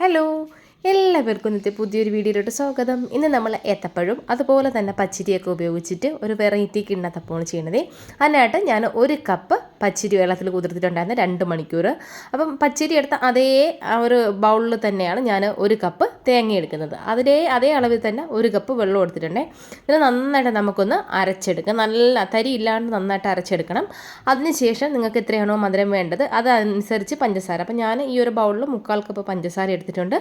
Hello എല്ലാവർക്കും ഇന്നത്തെ പുതിയൊരു വീഡിയോയിലോട്ട് സ്വാഗതം. ഇന്ന് നമ്മൾ ഏത്തപ്പഴം അതുപോലെ തന്നെ പച്ചരിയൊക്കെ ഉപയോഗിച്ചിട്ട് ഒരു വെറൈറ്റി കിണ്ണത്തപ്പമാണ് ചെയ്യണത്. അതിനായിട്ട് ഞാൻ ഒരു കപ്പ് പച്ചരി വെള്ളത്തിൽ കുതിർത്തിട്ടുണ്ടായിരുന്നു രണ്ട് മണിക്കൂർ. അപ്പം പച്ചരി എടുത്ത അതേ ഒരു ബൗളിൽ തന്നെയാണ് ഞാൻ ഒരു കപ്പ് തേങ്ങ എടുക്കുന്നത് അതിലേ അതേ അളവിൽ തന്നെ ഒരു കപ്പ് വെള്ളം എടുത്തിട്ടുണ്ടേ. ഇതിനെ നന്നായിട്ട് നമുക്കൊന്ന് അരച്ചെടുക്കാം. നല്ല തരി ഇല്ലാണ്ട് നന്നായിട്ട് അരച്ചെടുക്കണം. അതിനുശേഷം നിങ്ങൾക്ക് എത്രയാണോ മധുരം വേണ്ടത് അതനുസരിച്ച് പഞ്ചസാര. അപ്പം ഞാൻ ഈ ഒരു ബൗളിൽ മുക്കാൽ കപ്പ് പഞ്ചസാര എടുത്തിട്ടുണ്ട്.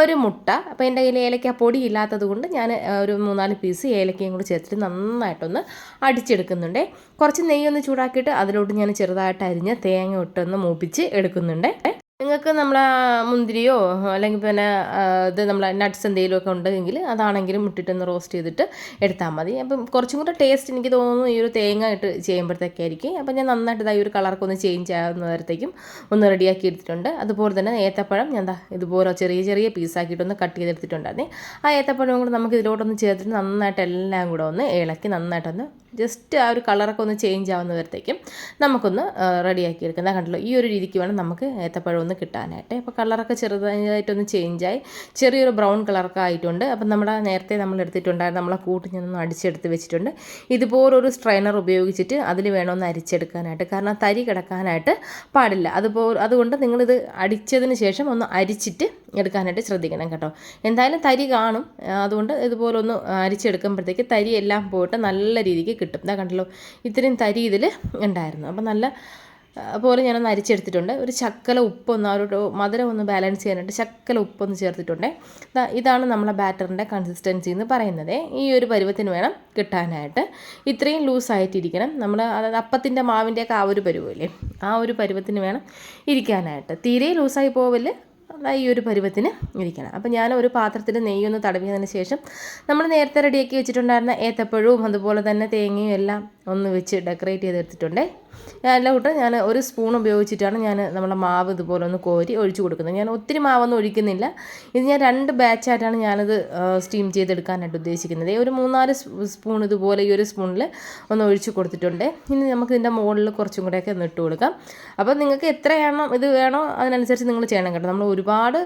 ഒരു മുട്ട. അപ്പോൾ എന്റെ കയ്യിൽ ഏലക്ക പൊടി ഇല്ലാത്തത് കൊണ്ട് ഞാൻ ഒരു മൂന്നാൽ പീസ് ഏലക്കയും കൂടി ചേർത്തിട്ട് നന്നായിട്ടൊന്ന് അടിച്ചെടുക്കുന്നുണ്ട്. കുറച്ച് നെയ്യൊന്ന് ചൂടാക്കിയിട്ട് അതിലോട്ട് ഞാൻ ചെറുതായിട്ട് അരിഞ്ഞ് തേങ്ങ ഇട്ടൊന്ന് മൂപ്പിച്ച് എടുക്കുന്നുണ്ട്. നിങ്ങൾക്ക് നമ്മൾ മുന്തിരിയോ അല്ലെങ്കിൽ പിന്നെ ഇത് നമ്മൾ നട്ട്സ് എന്തെങ്കിലുമൊക്കെ ഉണ്ടെങ്കിൽ അതാണെങ്കിലും ഇട്ടിട്ടൊന്ന് റോസ്റ്റ് ചെയ്തിട്ട് എടുത്താൽ മതി. അപ്പം കുറച്ചും കൂടെ ടേസ്റ്റ് എനിക്ക് തോന്നുന്നു ഈ ഒരു തേങ്ങ ഇട്ട് ചെയ്യുമ്പോഴത്തേക്കായിരിക്കും അപ്പം ഞാൻ നന്നായിട്ട് ഇതായി ഒരു കളറൊക്കെ ഒന്ന് ചേഞ്ച് ആകുന്ന ഒന്ന് റെഡിയാക്കി എടുത്തിട്ടുണ്ട്. അതുപോലെ തന്നെ ഏത്തപ്പഴം ഞാൻ ഇതുപോലെ ചെറിയ ചെറിയ പീസാക്കിയിട്ടൊന്ന് കട്ട് ചെയ്തെടുത്തിട്ടുണ്ടായിരുന്നേ. ആ ഏത്തപ്പഴം കൂടെ നമുക്ക് ഇതിലോട്ടൊന്ന് ചേർത്തിട്ട് നന്നായിട്ട് എല്ലാം കൂടെ ഒന്ന് ഇളക്കി നന്നായിട്ടൊന്ന് ജസ്റ്റ് ആ ഒരു കളറൊക്കെ ഒന്ന് ചേഞ്ച് ആവുന്ന വരത്തേക്കും നമുക്കൊന്ന് റെഡിയാക്കി എടുക്കുന്നത് കണ്ടല്ലോ ഈ ഒരു രീതിക്ക് വേണം നമുക്ക് ഏത്തപ്പഴം ഒന്ന് കിട്ടാനായിട്ട്. അപ്പോൾ കളറൊക്കെ ചെറുതായിട്ടൊന്ന് ചേഞ്ചായി ചെറിയൊരു ബ്രൗൺ കളറൊക്കെ ആയിട്ടുണ്ട്. അപ്പം നമ്മുടെ നേരത്തെ നമ്മൾ എടുത്തിട്ടുണ്ടായിരുന്നു നമ്മളെ കൂട്ടിൽ നിന്നൊന്ന് അടിച്ചെടുത്ത് വെച്ചിട്ടുണ്ട്. ഇതുപോലൊരു സ്ട്രൈനർ ഉപയോഗിച്ചിട്ട് അതിൽ വേണമെന്ന് അരിച്ചെടുക്കാനായിട്ട്. കാരണം തരി കിടക്കാനായിട്ട് പാടില്ല. അതുപോലെ അതുകൊണ്ട് നിങ്ങളിത് അടിച്ചതിന് ശേഷം ഒന്ന് അരിച്ചിട്ട് എടുക്കാനായിട്ട് ശ്രദ്ധിക്കണം കേട്ടോ. എന്തായാലും തരി കാണും. അതുകൊണ്ട് ഇതുപോലെ ഒന്ന് അരിച്ചെടുക്കുമ്പോഴത്തേക്ക് തരി എല്ലാം പോയിട്ട് നല്ല രീതിക്ക് കിട്ടും. ഇതാ കണ്ടല്ലോ ഇത്രയും തരി ഇതിൽ ഉണ്ടായിരുന്നു. അപ്പം നല്ല പോലെ ഞാനൊന്ന് അരിച്ചെടുത്തിട്ടുണ്ട്. ഒരു ചക്കല ഉപ്പൊന്ന് ആ ഒരു മധുരം ഒന്ന് ബാലൻസ് ചെയ്യാനായിട്ട് ചക്കല ഉപ്പൊന്ന് ചേർത്തിട്ടുണ്ട്. ഇതാണ് നമ്മളെ ബാറ്ററിന്റെ കൺസിസ്റ്റൻസി എന്ന് പറയുന്നത്. ഈ ഒരു പരുവത്തിന് വേണം കിട്ടാനായിട്ട്. ഇത്രയും ലൂസായിട്ടിരിക്കണം നമ്മൾ അതായത് അപ്പത്തിന്റെ മാവിന്റെയൊക്കെ ആ ഒരു പരുവല്ലേ? ആ ഒരു പരുവത്തിന് വേണം ഇരിക്കാനായിട്ട്. തീരെ ലൂസായി പോവൽ ദാ ഈ ഒരു പരുവത്തിന് ഇരിക്കണം. അപ്പം ഞാൻ ഒരു പാത്രത്തിൽ നെയ്യൊന്ന് തടവിയതിന് ശേഷം നമ്മൾ നേരത്തെ റെഡിയാക്കി വെച്ചിട്ടുണ്ടായിരുന്ന ഏത്തപ്പഴവും അതുപോലെ തന്നെ തേങ്ങയും എല്ലാം ഒന്ന് വെച്ച് ഡെക്കറേറ്റ് ചെയ്തെടുത്തിട്ടുണ്ട്. എല്ലാം കൂട്ട് ഞാൻ ഒരു സ്പൂൺ ഉപയോഗിച്ചിട്ടാണ് ഞാൻ നമ്മുടെ മാവ് ഇതുപോലെ ഒന്ന് കോരി ഒഴിച്ചു കൊടുക്കുന്നത്. ഞാൻ ഒത്തിരി മാവൊന്നും ഒഴിക്കുന്നില്ല. ഇത് ഞാൻ രണ്ട് ബാച്ചായിട്ടാണ് ഞാനത് സ്റ്റീം ചെയ്തെടുക്കാനായിട്ട് ഉദ്ദേശിക്കുന്നത്. ഒരു മൂന്നാൽ സ്പൂൺ ഇതുപോലെ ഈ ഒരു സ്പൂണിൽ ഒന്ന് ഒഴിച്ചു കൊടുത്തിട്ടുണ്ട്. ഇനി നമുക്ക് ഇതിന്റെ മുകളിൽ കുറച്ചും കൂടെയൊക്കെ ഒന്ന് ഇട്ട് കൊടുക്കാം. അപ്പോൾ നിങ്ങൾക്ക് എത്രയാണോ ഇത് വേണോ അതിനനുസരിച്ച് നിങ്ങൾ ചെയ്യണം കേട്ടോ. നമ്മൾ ഒരുപാട്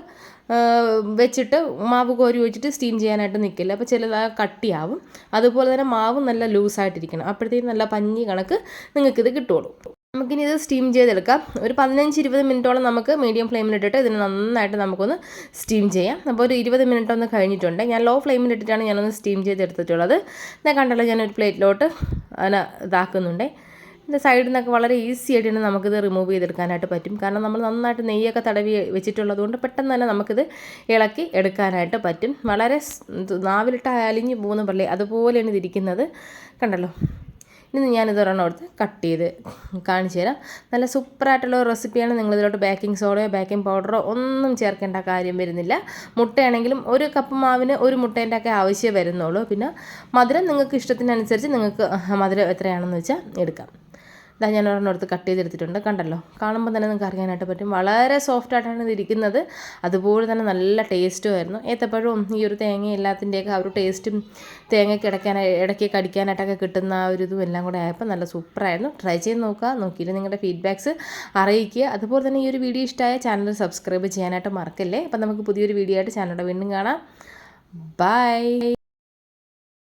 വെച്ചിട്ട് മാവ് കോരി വെച്ചിട്ട് സ്റ്റീം ചെയ്യാനായിട്ട് നിൽക്കില്ല അപ്പോൾ ചിലത് കട്ടിയാവും. അതുപോലെ തന്നെ മാവ് നല്ല ലൂസായിട്ടിരിക്കണം അപ്പോഴത്തേക്കും നല്ല പഞ്ഞി കണക്ക് നിങ്ങൾക്കിത് കിട്ടുള്ളൂ നമുക്കിനി ഇത് സ്റ്റീം ചെയ്തെടുക്കാം. ഒരു പതിനഞ്ച് ഇരുപത് മിനിറ്റോളം നമുക്ക് മീഡിയം ഫ്ലെയിമിലിട്ടിട്ട് ഇതിന് നന്നായിട്ട് നമുക്കൊന്ന് സ്റ്റീം ചെയ്യാം. അപ്പോൾ ഒരു ഇരുപത് മിനിറ്റ് ഒന്ന് കഴിഞ്ഞിട്ടുണ്ട്. ഞാൻ ലോ ഫ്ലെയിമിലിട്ടിട്ടാണ് ഞാനൊന്ന് സ്റ്റീം ചെയ്തെടുത്തിട്ടുള്ളത്. ഞാൻ കണ്ടല്ലോ ഞാനൊരു പ്ലേറ്റിലോട്ട് അതിനെ ഇതാക്കുന്നുണ്ട്. ഇതിന്റെ സൈഡിൽ നിന്നൊക്കെ വളരെ ഈസി ആയിട്ട് നമുക്കിത് റിമൂവ് ചെയ്തെടുക്കാനായിട്ട് പറ്റും. കാരണം നമ്മൾ നന്നായിട്ട് നെയ്യൊക്കെ തടവി വെച്ചിട്ടുള്ളത് കൊണ്ട് പെട്ടെന്ന് തന്നെ നമുക്കിത് ഇളക്കി എടുക്കാനായിട്ട് പറ്റും. വളരെ നാവിലിട്ട് അലിഞ്ഞ് പോകുന്ന പള്ളി അതുപോലെയാണ് ഇതിരിക്കുന്നത് കണ്ടല്ലോ? ഇനി ഞാനിത് ഒരെണ്ണം എടുത്ത് കട്ട് ചെയ്ത് കാണിച്ചു തരാം. നല്ല സൂപ്പറായിട്ടുള്ള ഒരു റെസിപ്പിയാണ് നിങ്ങളിതിലോട്ട് ബേക്കിംഗ് സോഡയോ ബേക്കിംഗ് പൗഡറോ ഒന്നും ചേർക്കേണ്ട കാര്യം വരുന്നില്ല. മുട്ടയാണെങ്കിലും ഒരു കപ്പ് മാവിന് ഒരു മുട്ടേന്റെ ഒക്കെ ആവശ്യമേ വരുന്നുള്ളൂ. പിന്നെ മധുരം നിങ്ങൾക്ക് ഇഷ്ടത്തിനനുസരിച്ച് നിങ്ങൾക്ക് മധുരം എത്രയാണെന്ന് വെച്ചാൽ എടുക്കാം. ഇതാ ഞാൻ ഒരെണ്ണം എടുത്ത് കട്ട് ചെയ്തെടുത്തിട്ടുണ്ട്. കണ്ടല്ലോ? കാണുമ്പോൾ തന്നെ നിങ്ങൾക്ക് അറിയാനായിട്ട് പറ്റും. വളരെ സോഫ്റ്റ് ആയിട്ടാണ് ഇത് ഇരിക്കുന്നത്. അതുപോലെ തന്നെ നല്ല ടേസ്റ്റും ആയിരുന്നു. ഏത്തപ്പഴവും ഈ ഒരു തേങ്ങ എല്ലാത്തിന്റെയൊക്കെ ആ ഒരു ടേസ്റ്റും തേങ്ങയ്ക്ക് ഇടയ്ക്കാനായി ഇടയ്ക്ക് കടിക്കാനായിട്ടൊക്കെ കിട്ടുന്ന ആ ഒരു ഇതും എല്ലാം കൂടെ ആയപ്പോൾ നല്ല സൂപ്പറായിരുന്നു ട്രൈ ചെയ്ത് നോക്കുക. നോക്കിയിട്ട് നിങ്ങളുടെ ഫീഡ്ബാക്ക്സ് അറിയിക്കുക. അതുപോലെ തന്നെ ഈ ഒരു വീഡിയോ ഇഷ്ടമായ ചാനൽ സബ്സ്ക്രൈബ് ചെയ്യാനായിട്ട് മറക്കല്ലേ? അപ്പം നമുക്ക് പുതിയൊരു വീഡിയോ ആയിട്ട് ചാനലോടെ വീണ്ടും കാണാം. ബൈ